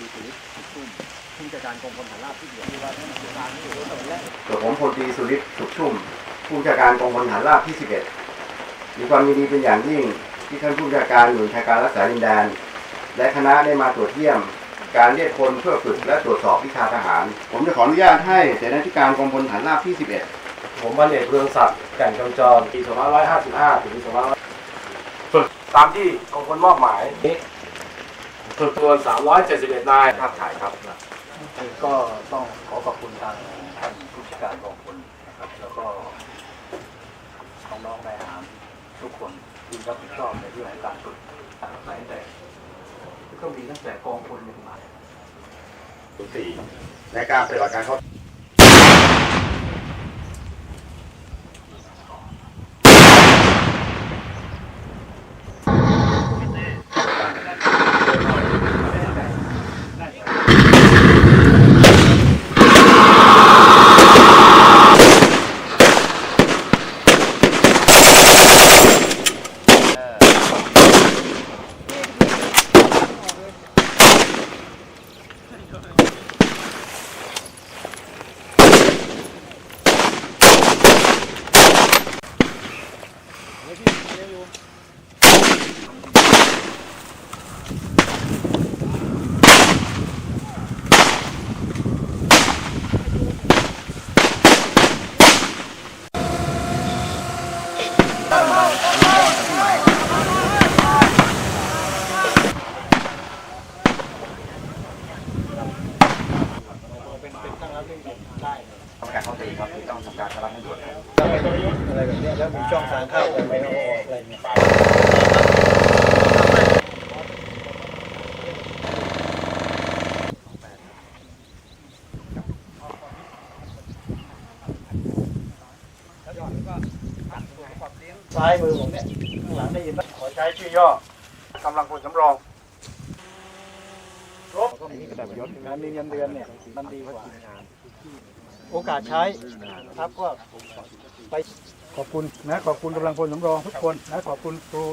รีสุริศสุขชุ่มผู้จัดการกองพลฐานราบที่เหลือที่ว่าท่านผู้การที่อยู่ตรงและกับผมพลตรีสุริศสุขชุ่มผู้บัญชาการกองพลฐานราบที่ 11 มีความยินดีเป็นอย่างยิ่งที่ท่านผู้บัญชาการหน่วยบัญชาการรักษาดินแดน และคณะได้มาตรวจเยี่ยม การเรียกคนเพื่อฝึกและตรวจสอบวิชาทหาร ผมจะขออนุญาตให้เสนาธิการกองพลฐานราบที่ 11 ผมพันเอกเรืองศักดิ์แก่นกำจรปี2555ถึง2500ฝึกตามที่กองพลมอบหมายฝึก จำนวน 371 นายภาพถ่ายครับก็ต้องขอขอบคุณทางท่านผู้จัดการกองพลนะครับ แล้วก็น้องๆนายทหารทุกคนที่รับผิดชอบในเรื่องของการฝึกตั้งแต่ก็มีตั้งแต่กองพลหนึ่งมาสี่ในการปฏิบัติการเขา ทำการเข้าตีครับต้องทำการสลับให้ด่วนครับอะไรแบบเนี้ยแล้วมีช่องทางเข้าไปไม่ต้องออกอะไรเงี้ยซ้ายมือผมเนี่ยข้างหลังได้ยินไหมขอใช้ชื่อย่อกำลังพลสำรองรบก็มีกระดับยศการมีเงินเดือนเนี่ยมันดีกว่า โอกาสใช้ครับก็ไปขอบคุณนะขอบคุณกำลังพลสำรองทุกคนนะขอบคุณครู